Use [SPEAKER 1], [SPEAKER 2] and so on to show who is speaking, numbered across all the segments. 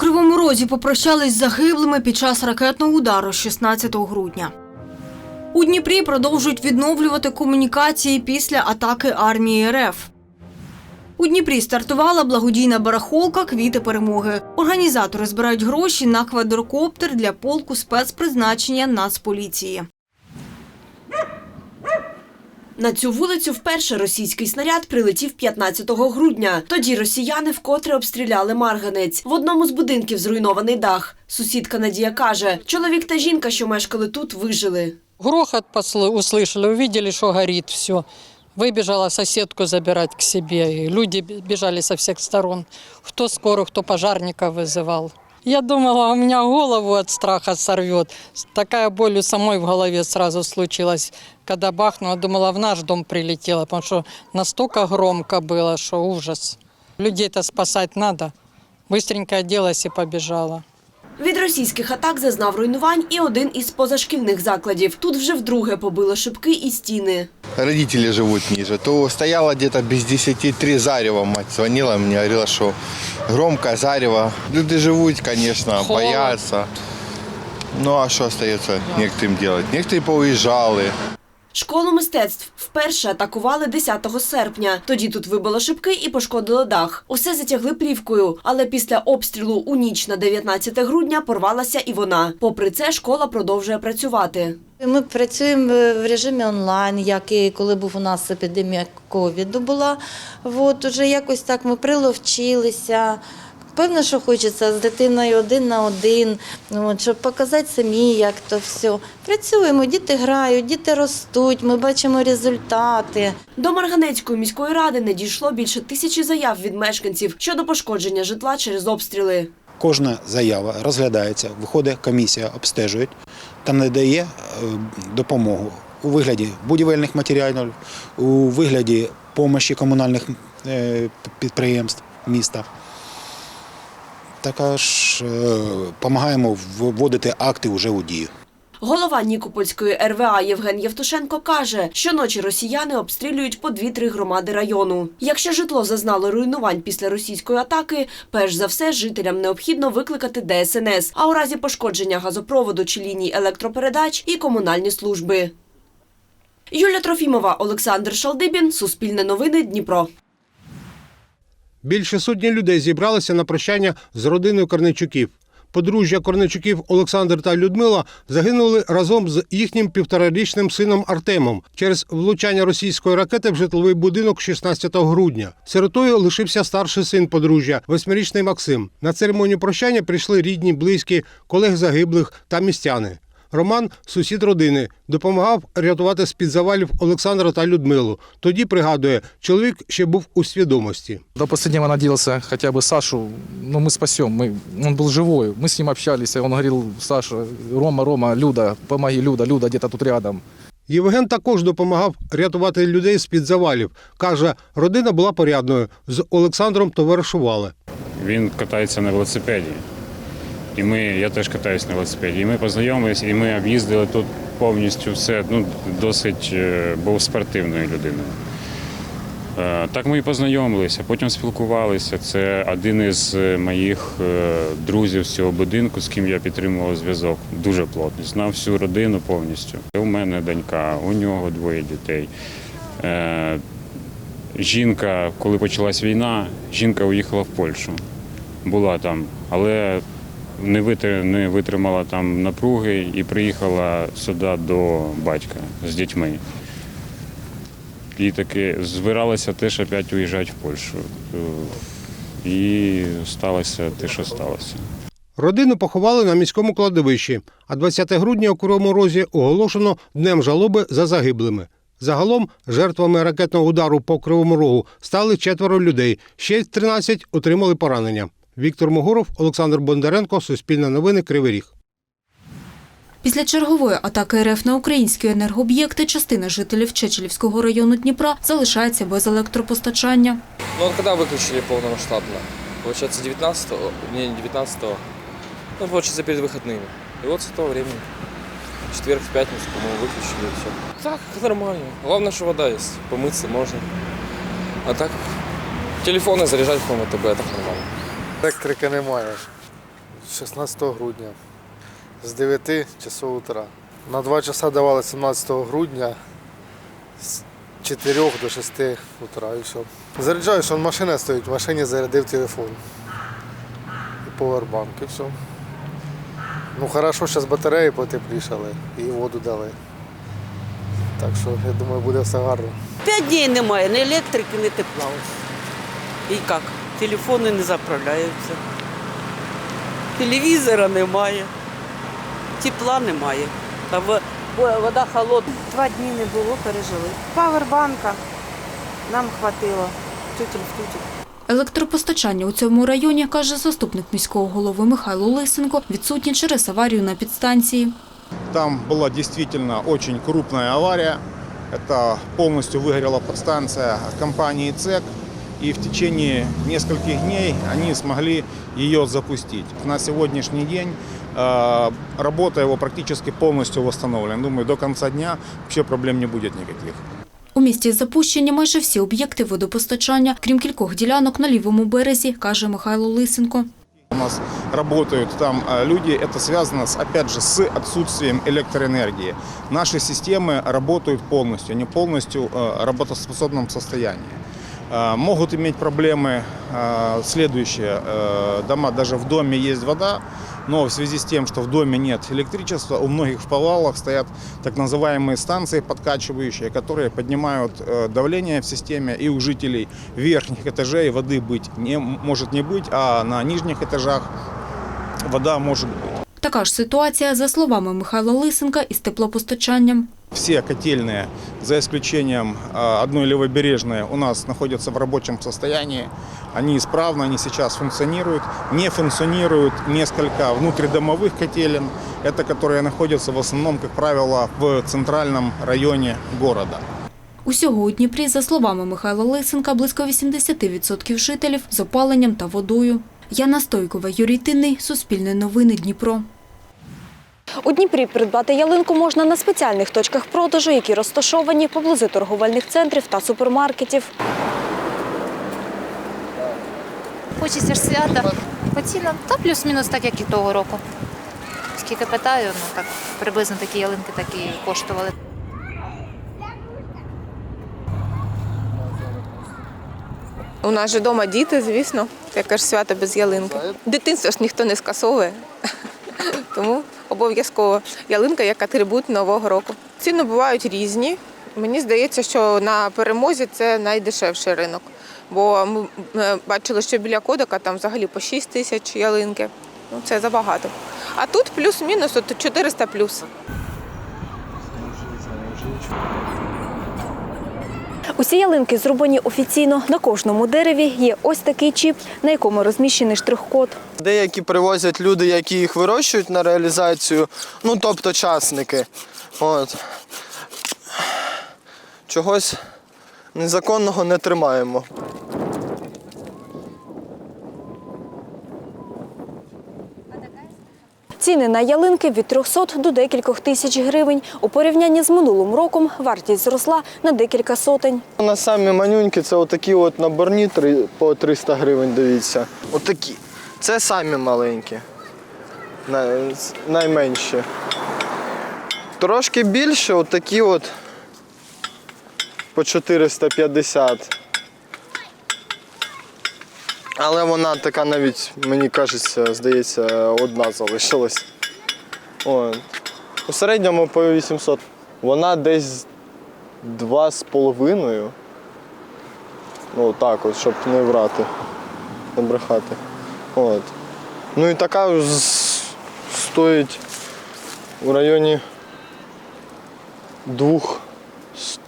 [SPEAKER 1] Кривому Розі попрощались з загиблими під час ракетного удару 16 грудня. У Дніпрі продовжують відновлювати комунікації після атаки армії РФ. У Дніпрі стартувала благодійна барахолка Квіти перемоги. Організатори збирають гроші на квадрокоптер для полку спецпризначення Нацполіції.
[SPEAKER 2] На цю вулицю вперше російський снаряд прилетів 15 грудня. Тоді росіяни вкотре обстріляли Марганець. В одному з будинків зруйнований дах. Сусідка Надія каже, чоловік та жінка, що мешкали тут, вижили.
[SPEAKER 3] Грохот посл- услышали, увидели, что горит все. Выбежала соседку забирать к себе. И люди б- бежали со всех сторон. Кто скорую, кто пожарника вызывал. Я думала, у меня голову от страха сорвет. Такая боль у самой в голове сразу случилась. Когда бахнула, думала, в наш дом прилетела, потому что настолько громко было, что ужас. Людей-то спасать надо. Быстренько оделась и побежала.
[SPEAKER 2] Від російських атак зазнав руйнувань і один із позашкільних закладів. Тут вже вдруге побило шибки і стіни.
[SPEAKER 4] родители живут ниже, то стояла где-то без 10 три зарева. Мать звонила мне, говорила, что громко зарево. Люди живут, конечно,
[SPEAKER 3] Холод.
[SPEAKER 4] боятся. Ну а что остается некоторым делать? Некоторые поуезжали.
[SPEAKER 2] Школу мистецтв вперше атакували 10 серпня. Тоді тут вибило шибки і пошкодило дах. Усе затягли плівкою, але після обстрілу у ніч на 19 грудня порвалася і вона. Попри це, школа продовжує працювати.
[SPEAKER 5] Ми працюємо в режимі онлайн, як і коли був у нас епідемія ковіду була. От уже якось так ми приловчилися. Певно, що хочеться з дитиною один на один, от, щоб показати самі, як то все. Працюємо, діти грають, діти ростуть, ми бачимо результати.
[SPEAKER 2] До Марганецької міської ради не дійшло більше тисячі заяв від мешканців щодо пошкодження житла через обстріли.
[SPEAKER 6] Кожна заява розглядається, виходить комісія, обстежує та надає е, допомогу у вигляді будівельних матеріалів, у вигляді допомоги комунальних е, підприємств міста. Також допомагаємо вводити акти вже у дію.
[SPEAKER 2] Голова Нікопольської РВА Євген Євтушенко каже, щоночі росіяни обстрілюють по дві-три громади району. Якщо житло зазнало руйнувань після російської атаки, перш за все жителям необхідно викликати ДСНС, а у разі пошкодження газопроводу чи ліній електропередач і комунальні служби. Юля Трофімова, Олександр Шалдибін, Суспільне новини, Дніпро.
[SPEAKER 7] Більше сотні людей зібралися на прощання з родиною Корнейчуків. Подружжя Корнейчуків Олександр та Людмила загинули разом з їхнім півторарічним сином Артемом через влучання російської ракети в житловий будинок 16 грудня. Сиротою лишився старший син подружжя, восьмирічний Максим. На церемонію прощання прийшли рідні, близькі, колег загиблих та містяни. Роман, сусід родини, допомагав рятувати з-під завалів Олександра та Людмилу. Тоді пригадує, чоловік ще був у свідомості.
[SPEAKER 8] До последнего надеялся хотя бы Сашу, ну мы спасем, мы, он был живой, мы с ним общались, и он говорил, Саша, Рома, Рома, Люда, помоги, Люда, Люда где-то тут рядом.
[SPEAKER 7] Євген також допомагав рятувати людей з-під завалів. Каже, родина була порядною. З Олександром товаришували.
[SPEAKER 9] Він катається на велосипеді. І ми, я теж катаюсь на велосипеді. І ми познайомилися, і ми об'їздили тут повністю все. Ну, досить е, був спортивною людиною. Е, Так ми і познайомилися, потім спілкувалися. Це один із е, моїх друзів з цього будинку, з ким я підтримував зв'язок. Дуже плотний. Знав всю родину повністю. У мене донька, у нього двоє дітей. Жінка, коли почалась війна, жінка уїхала в Польщу. Була там, але не витр- не витримала там напруги і приїхала сюди до батька з дітьми. І таки збиралася теж опять уїжджати в Польщу. І сталося те, що сталося.
[SPEAKER 7] Родину поховали на міському кладовищі, а 20 грудня у Кривому Розі оголошено днем жалоби за загиблими. Загалом жертвами ракетного удару по Кривому Рогу стали четверо людей. Ще 13 отримали поранення. Віктор Могуров, Олександр Бондаренко, Суспільне новини, Кривий Ріг.
[SPEAKER 1] Після чергової атаки РФ на українські енергооб'єкти частина жителів Чечелівського району Дніпра залишається без електропостачання.
[SPEAKER 10] Ну вот когда выключили полномасштабно? Получается 19-го, не 19-го, ну получается перед выходными. И вот с этого времени, в четверг, в пятницу, по-моему, выключили и все. Так, нормально. Главное, что вода есть, помыться можно. А так, телефоны заряжать в МТБ, так нормально.
[SPEAKER 11] Електрики немає. 16 грудня з 9 часов утра. На 2 часа давали 17 грудня з 4 до 6 утра і все. Заряджаю, що машина стоїть, в машині зарядив телефон. І повербанк, і все. Ну хорошо, зараз батареї потеплішали і воду дали. Так що я думаю, буде все гарно.
[SPEAKER 12] П'ять днів немає, ні електрики, ні тепла. І як? Телефони не заправляються. Телевізора немає, тепла немає. Та в- в- вода холодна.
[SPEAKER 13] Два дні не було, пережили. Павербанка нам хватило. Тютель в тютель.
[SPEAKER 1] Електропостачання у цьому районі, каже заступник міського голови Михайло Лисенко, відсутнє через аварію на підстанції.
[SPEAKER 6] Там была действительно очень крупная авария. Это полностью выгорела подстанция компании ЦЕК. И в течение нескольких дней они смогли ее запустить. На сегодняшний день э, работа его практически полностью восстановлена. Думаю, до конца дня вообще проблем не будет никаких.
[SPEAKER 1] У місті запущені майже всі об'єкти водопостачання, крім кількох ділянок на лівому березі, каже Михайло Лисенко.
[SPEAKER 6] У нас работают там э, люди, это связано, с, опять же, с отсутствием электроэнергии. Наши системы работают полностью, они полностью э, работоспособном состоянии. Э, Могут иметь проблемы э, следующие. Э, Дома, даже в доме есть вода, но в связи с тем, что в доме нет электричества, у многих в подвалах стоят так называемые станции подкачивающие, которые поднимают э, давление в системе, и у жителей верхних этажей воды быть не, может не быть, а на нижних этажах вода может быть.
[SPEAKER 1] Така ж ситуація, за словами Михайла Лисенка, із теплопостачанням.
[SPEAKER 6] Все котельные, за исключением э, одной левобережной, у нас находятся в рабочем состоянии. Они исправно, они сейчас функционируют. Не функционируют несколько внутридомовых котелен, это которые находятся в основном, как правило, в центральном районе города.
[SPEAKER 1] Усього у Дніпрі, за словами Михайла Лисенка, близько 80% жителів з опаленням та водою. Яна Стойкова, Юрій Тинний, Суспільне новини, Дніпро.
[SPEAKER 14] У Дніпрі придбати ялинку можна на спеціальних точках продажу, які розташовані поблизу торговельних центрів та супермаркетів.
[SPEAKER 13] Хочеться ж свята. По цінам та плюс-мінус так, як і того року. Скільки питаю, ну так приблизно такі ялинки такі коштували.
[SPEAKER 15] У нас же вдома діти, звісно, яке ж свято без ялинки. Дитинство ж ніхто не скасовує. Тому обов'язково ялинка як атрибут нового року. Ціни бувають різні. Мені здається, що на перемозі це найдешевший ринок. Бо ми е, бачили, що біля кодика там взагалі по 6 тисяч ялинки. Ну, це забагато. А тут плюс-мінус от 400 плюс.
[SPEAKER 14] Усі ялинки зроблені офіційно. На кожному дереві є ось такий чіп, на якому розміщений штрих-код.
[SPEAKER 16] Деякі привозять люди, які їх вирощують на реалізацію, ну тобто частники. От. Чогось незаконного не тримаємо.
[SPEAKER 14] Ціни на ялинки від 300 до декількох тисяч гривень. У порівнянні з минулим роком вартість зросла на декілька сотень.
[SPEAKER 16] На самі манюньки це отакі от наборні по 300 гривень, дивіться. Отакі. Це самі маленькі. Найменші. Трошки більше, отакі от по 450. Але вона така навіть, мені кажеться, здається, одна залишилась. У середньому по 800. Вона десь два з половиною. Ну так от, щоб не врати, не брехати. От. Ну і така стоїть у районі 200,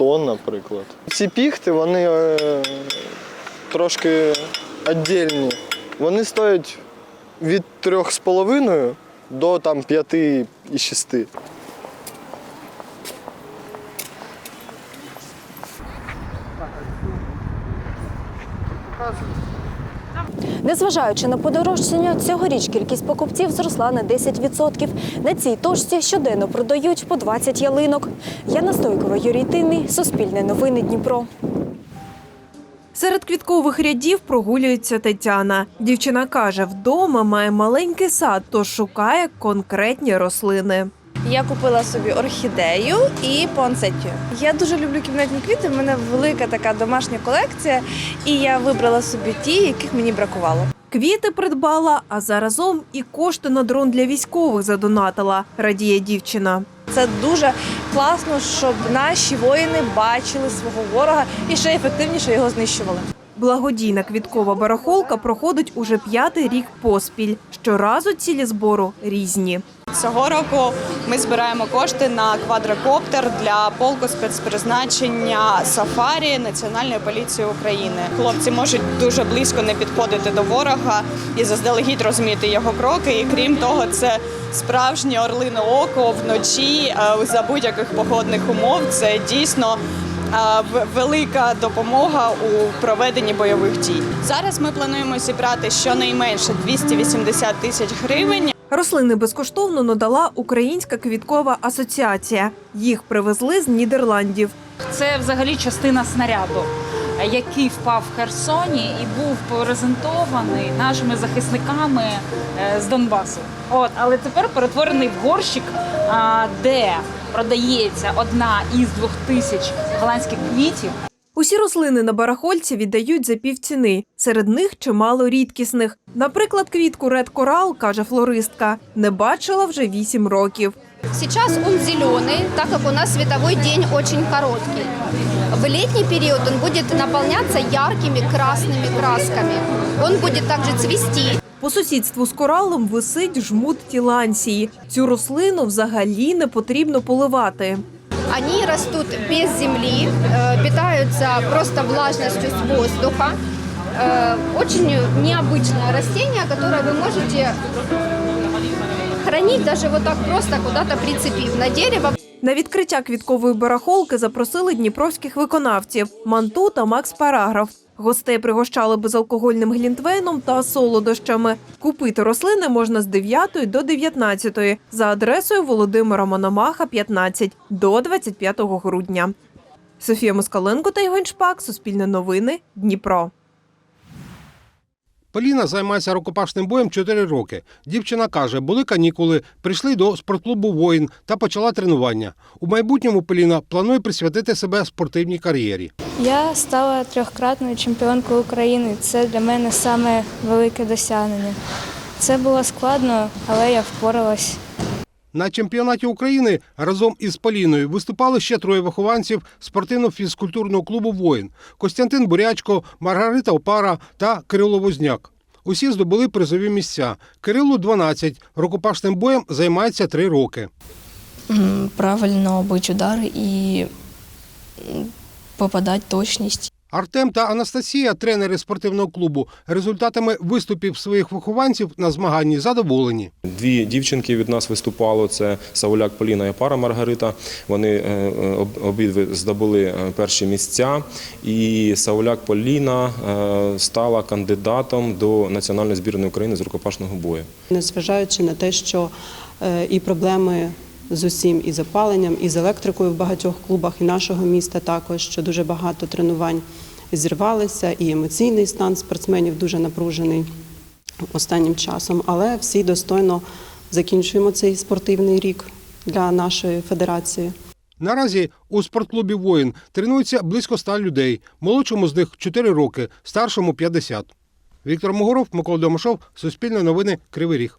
[SPEAKER 16] наприклад. Ці піхти, вони е, трошки віддільні. Вони стоять від 3,5 до там 5 і 6.
[SPEAKER 14] Незважаючи на подорожчання, цьогоріч кількість покупців зросла на 10%. На цій точці щоденно продають по 20 ялинок. Яна Стойкова, Юрій Тинний, Суспільне новини Дніпро.
[SPEAKER 17] Серед квіткових рядів прогулюється Тетяна. Дівчина каже, вдома має маленький сад, тож шукає конкретні рослини.
[SPEAKER 18] Я купила собі орхідею і пуансеттію. Я дуже люблю кімнатні квіти. в мене велика така домашня колекція, і я вибрала собі ті, яких мені бракувало.
[SPEAKER 17] Квіти придбала, а заразом і кошти на дрон для військових задонатила, радіє дівчина.
[SPEAKER 18] Це дуже класно, щоб наші воїни бачили свого ворога і ще ефективніше його знищували.
[SPEAKER 17] Благодійна квіткова барахолка проходить уже п'ятий рік поспіль. Щоразу цілі збору різні.
[SPEAKER 12] Цього року ми збираємо кошти на квадрокоптер для полку спецпризначення Сафарі Національної поліції України. Хлопці можуть дуже близько не підходити до ворога і заздалегідь розуміти його кроки. І крім того, це справжнє орлине око вночі е, за будь-яких погодних умов. Це дійсно. е, Велика допомога у проведенні бойових дій. Зараз ми плануємо зібрати щонайменше 280 тисяч гривень.
[SPEAKER 17] Рослини безкоштовно надала Українська квіткова асоціація. Їх привезли з Нідерландів.
[SPEAKER 19] Це взагалі частина снаряду, який впав в Херсоні і був презентований нашими захисниками е, з Донбасу. От, але тепер перетворений в горщик, де продається одна із двох тисяч голландських квітів.
[SPEAKER 17] Усі рослини на барахольці віддають за півціни. Серед них чимало рідкісних. Наприклад, квітку Ред Корал, каже флористка, не бачила вже вісім років.
[SPEAKER 20] Сейчас он зеленый, так как у нас световой день очень короткий. В летний период он будет наполняться яркими красными красками. Он будет также цвести.
[SPEAKER 17] По сусідству з коралом висить жмут тілансії. Цю рослину взагалі не потрібно поливати.
[SPEAKER 20] Они растут без земли, э, питаются просто влажностью с воздуха. Э, Очень необычное растение, которое вы можете хранить даже вот так просто куда-то прицепив на дерево.
[SPEAKER 17] На відкриття квіткової барахолки запросили дніпровських виконавців Манту та Макс Параграф. Гостей пригощали безалкогольним глінтвейном та солодощами. Купити рослини можна з 9 до 19 за адресою Володимира Мономаха, 15 до 25 грудня. Софія Москаленко та Євген Шпак. Суспільне новини. Дніпро.
[SPEAKER 7] Поліна займається рукопашним боєм 4 роки. Дівчина каже, були канікули, прийшли до спортклубу воїн та почала тренування. У майбутньому Поліна планує присвятити себе спортивній кар'єрі.
[SPEAKER 21] Я стала трьохкратною чемпіонкою України. Це для мене саме велике досягнення. Це було складно, але я впоралась.
[SPEAKER 7] На чемпіонаті України разом із Поліною виступали ще троє вихованців спортивно-фізкультурного клубу Воїн Костянтин Бурячко, Маргарита Опара та Кирило Возняк. Усі здобули призові місця. Кирилу 12, рукопашним боєм займається 3 роки.
[SPEAKER 22] Правильно бити удари і попадати точність.
[SPEAKER 7] Артем та Анастасія, тренери спортивного клубу, результатами виступів своїх вихованців на змаганні задоволені.
[SPEAKER 23] Дві дівчинки від нас виступало. Це Сауляк Поліна і пара Маргарита. Вони е, е, обидві здобули е, перші місця. І Сауляк Поліна стала кандидатом до національної збірної України з рукопашного бою.
[SPEAKER 24] Незважаючи на те, що і проблеми з усім, і з опаленням, і з електрикою в багатьох клубах, і нашого міста також, що дуже багато тренувань зірвалися, і емоційний стан спортсменів дуже напружений останнім часом. Але всі достойно закінчуємо цей спортивний рік для нашої федерації.
[SPEAKER 7] Наразі у спортклубі Воїн тренується близько 100 людей. Молодшому з них 4 роки, старшому 50. Віктор Могоров, Микола Домашов, Суспільне новини, Кривий Ріг.